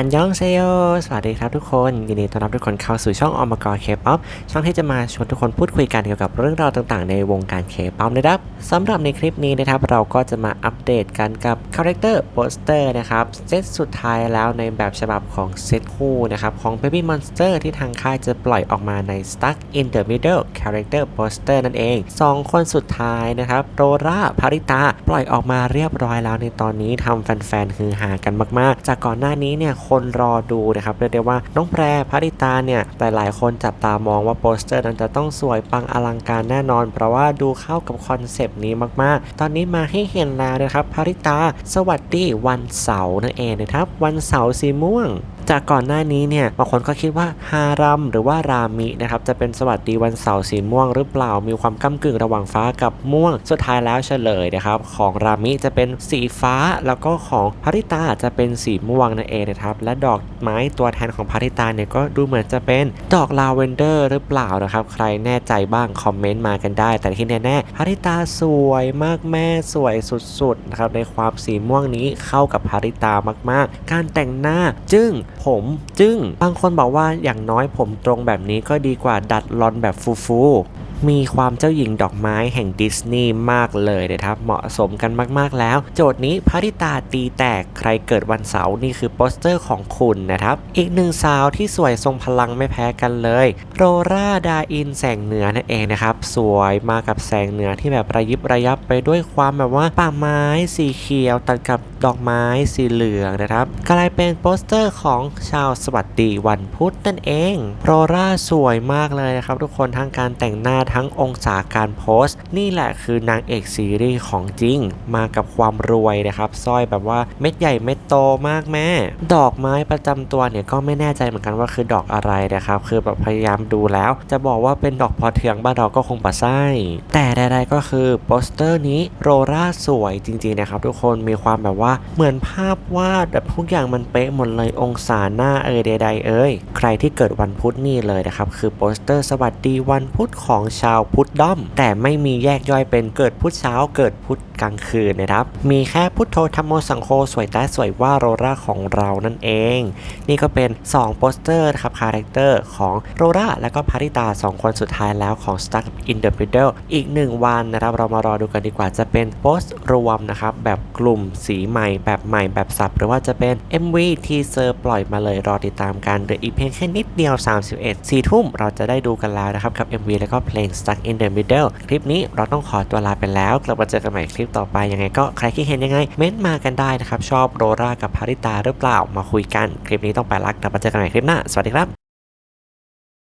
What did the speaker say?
อันยองเซโยสวัสดีครับทุกคน ยินดีต้อนรับทุกคนเข้าสู่ช่องอมกรเคป๊อปช่องที่จะมาชวนทุกคนพูดคุยกันเกี่ยวกับเรื่องราวต่างๆในวงการเคป๊อปนะครับสำหรับในคลิปนี้นะครับเราก็จะมาอัปเดตกันกับคาแรคเตอร์โปสเตอร์นะครับเซตสุดท้ายแล้วในแบบฉบับของเซตคู่นะครับของ Baby Monster ที่ทางค่ายจะปล่อยออกมาใน Stuck in the Middle Character Poster นั่นเองสองคนสุดท้ายนะครับโรราภาริตาปล่อยออกมาเรียบร้อยแล้วในตอนนี้ทำแฟนๆฮือฮากันมากๆ จากก่อนหน้านี้เนี่ยคนรอดูนะครับเรียกได้ว่าน้องแพรพาริตาเนี่ยแต่หลายคนจับตามองว่าโปสเตอร์นั้นจะต้องสวยปังอลังการแน่นอน เพราะว่าดูเข้ากับคอนเซปต์นี้มากๆ ตอนนี้มาให้เห็นแล้วนะครับพาริตา สวัสดีวันเสาร์นั่นเองนะครับ วันเสาร์สีม่วง จากก่อนหน้านี้เนี่ยบางคนก็คิดว่าฮารัมหรือว่ารามินะครับจะเป็นสวัสดีวันเสาร์สีม่วงหรือเปล่ามีความก้ากึ่งระหว่างฟ้ากับม่วง สุดท้ายแล้วเฉลยนะครับของรามิจะเป็นสีฟ้าแล้วก็ของพาริตาจะเป็นสีม่วงนั่นเองนะครับและดอกไม้ตัวแทนของพาริตาเนี่ยก็ดูเหมือนจะเป็นดอกลาเวนเดอร์หรือเปล่านะครับใครแน่ใจบ้างคอมเมนต์มากันได้ แต่ที่แน่ๆพาริตาสวยมากแม่สวยสุดๆนะครับในความสีม่วงนี้เข้ากับพาริตามากๆ การแต่งหน้าจึ้งผม จึงบางคนบอกว่าอย่างน้อยผมตรงแบบนี้ก็ดีกว่าดัดรอนแบบฟูๆ มีความเจ้าหญิงดอกไม้แห่งดิสนีย์มากเลยนะครับ เหมาะสมกันมากๆแล้ว โจทย์นี้พาริตาตีแตกใครเกิดวันเสาร์นี่คือโปสเตอร์ของคุณนะครับ อีกหนึ่งสาวที่สวยทรงพลังไม่แพ้กันเลยโรราดาอินแสงเหนือนั่นเองนะครับ สวยมากับแสงเหนือที่แบบระยิบระยับไปด้วยความแบบว่าป่าไม้สีเขียวตัดกับดอกไม้สีเหลืองนะครับกลายเป็นโปสเตอร์ของชาวสวัสดีวันพุธนั่นเองโรราสวยมากเลยนะครับ ทุกคนทั้งการแต่งหน้าทั้งองศาการโพสต์ นี่แหละคือนางเอกซีรีส์ของจริง มากับความรวยนะครับสร้อยแบบว่าเม็ดใหญ่เม็ดโตมากแม่ ดอกไม้ประจำตัวเนี่ยก็ไม่แน่ใจเหมือนกันว่าคือดอกอะไรนะครับคือแบบพยายามดูแล้ว จะบอกว่าเป็นดอกพอเทืองบ้านเราก็คงปะไส้แต่ใดๆก็คือโปสเตอร์นี้โรราสวยจริงๆนะครับทุกคนมีความแบบว่าเหมือนภาพวาดแบบทุกอย่างมันเป๊ะหมดเลยองศาหน้าเอ่ยใดๆเอ่ยใครที่เกิดวันพุธนี่เลยนะครับคือโปสเตอร์สวัสดีวันพุธของชาวพุทธด้อม แต่ไม่มีแยกย่อยเป็นเกิดพุธเช้าเกิดพุธกลางคืนนะครับ มีแค่พุทโธธรรมโมสังโฆสวยแต่สวยว่าโรราของเรานั่นเอง นี่ก็เป็น 2 โปสเตอร์นะครับคาแรคเตอร์ของโรราและก็พาริตา 2 คนสุดท้ายแล้วของ Stuck in the Middle อีก 1 วันนะครับ เรามารอดูกันดีกว่าจะเป็นโปสต์รวมนะครับ แบบกลุ่มสีใหม่ แบบใหม่แบบสับ หรือว่าจะเป็น MV ทีเซอร์ปล่อยมาเลยรอติดตามกันเหลืออีกเพียงแค่นิดเดียว 31 4ทุ่มเราจะได้ดูกันแล้วนะครับกับ MV แล้วก็เพลง Stuck in the Middle คลิปนี้เราต้องขอตัวลาไปแล้ว กลับมาเจอกันใหม่คลิปต่อไปยังไงก็ใครคิดเห็นยังไง เม้นต์มากันได้นะครับ ชอบโรรากับพาริตาหรือเปล่ามาคุยกัน คลิปนี้ต้องไปละกลับมาเจอกันใหม่คลิปหน้า สวัสดีครับ